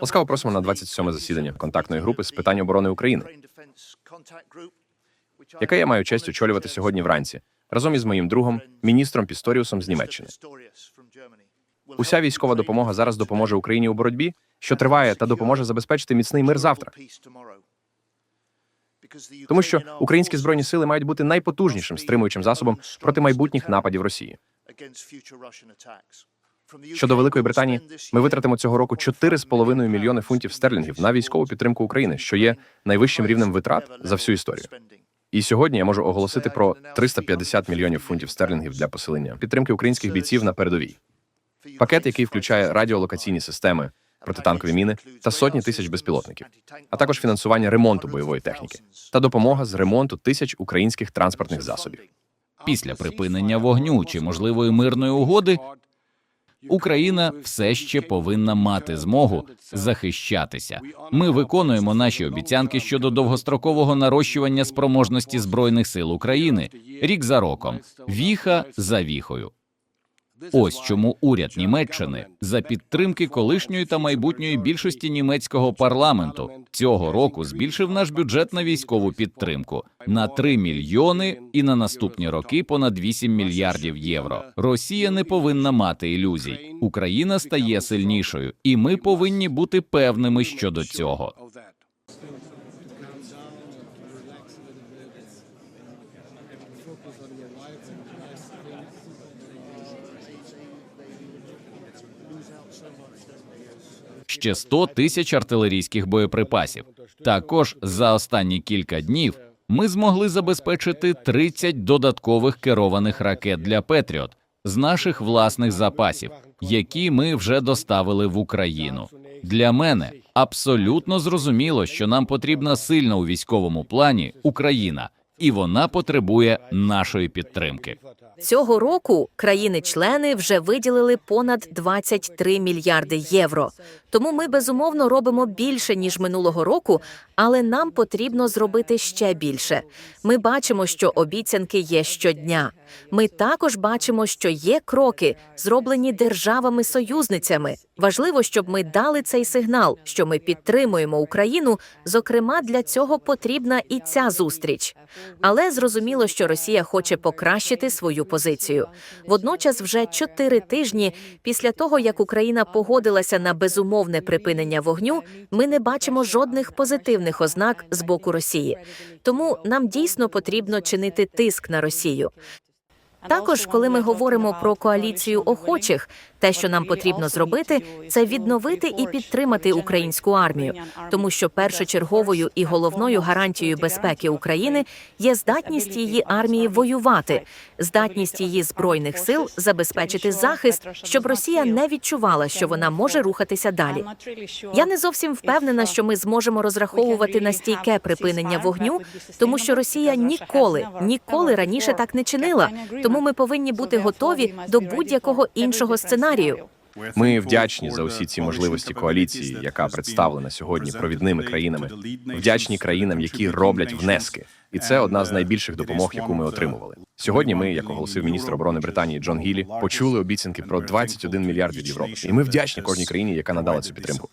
Ласкаво просимо на 27 засідання контактної групи з питань оборони України, яке я маю честь очолювати сьогодні вранці разом із моїм другом, міністром Пісторіусом з Німеччини. Уся військова допомога зараз допоможе Україні у боротьбі, що триває, та допоможе забезпечити міцний мир завтра. Тому що українські збройні сили мають бути найпотужнішим стримуючим засобом проти майбутніх нападів Росії. Щодо Великої Британії, ми витратимо цього року 4,5 мільйони фунтів стерлінгів на військову підтримку України, що є найвищим рівнем витрат за всю історію. І сьогодні я можу оголосити про 350 мільйонів фунтів стерлінгів для посилення підтримки українських бійців на передовій. Пакет, який включає радіолокаційні системи, протитанкові міни та сотні тисяч безпілотників, а також фінансування ремонту бойової техніки та допомога з ремонту тисяч українських транспортних засобів. Після припинення вогню чи можливої мирної угоди Україна все ще повинна мати змогу захищатися. Ми виконуємо наші обіцянки щодо довгострокового нарощування спроможності збройних сил України рік за роком, віха за віхою. Ось чому уряд Німеччини за підтримки колишньої та майбутньої більшості німецького парламенту цього року збільшив наш бюджет на військову підтримку на 3 мільйони і на наступні роки понад 8 мільярдів євро. Росія не повинна мати ілюзій. Україна стає сильнішою, і ми повинні бути певними щодо цього. Ще 100 тисяч артилерійських боєприпасів. Також за останні кілька днів ми змогли забезпечити 30 додаткових керованих ракет для Петріот з наших власних запасів, які ми вже доставили в Україну. Для мене абсолютно зрозуміло, що нам потрібна сильна у військовому плані Україна, і вона потребує нашої підтримки. Цього року країни-члени вже виділили понад 23 мільярди євро. Тому ми безумовно робимо більше ніж минулого року, але нам потрібно зробити ще більше. Ми бачимо, що обіцянки є щодня. Ми також бачимо, що є кроки, зроблені державами-союзницями. Важливо, щоб ми дали цей сигнал, що ми підтримуємо Україну. Зокрема, для цього потрібна і ця зустріч. Але зрозуміло, що Росія хоче покращити свою позицію. Водночас, вже чотири тижні після того, як Україна погодилася на безумовне припинення вогню, ми не бачимо жодних позитивних ознак з боку Росії. Тому нам дійсно потрібно чинити тиск на Росію. Також, коли ми говоримо про коаліцію охочих, те, що нам потрібно зробити, це відновити і підтримати українську армію, тому що першочерговою і головною гарантією безпеки України є здатність її армії воювати, здатність її збройних сил забезпечити захист, щоб Росія не відчувала, що вона може рухатися далі. Я не зовсім впевнена, що ми зможемо розраховувати на стійке припинення вогню, тому що Росія ніколи, ніколи раніше так не чинила. Тому ми повинні бути готові до будь-якого іншого сценарію. Ми вдячні за усі ці можливості коаліції, яка представлена сьогодні провідними країнами. Вдячні країнам, які роблять внески, і це одна з найбільших допомог, яку ми отримували. Сьогодні ми, як оголосив міністр оборони Британії Джон Гілі, почули обіцянки про 21 мільярд від Європи. І ми вдячні кожній країні, яка надала цю підтримку.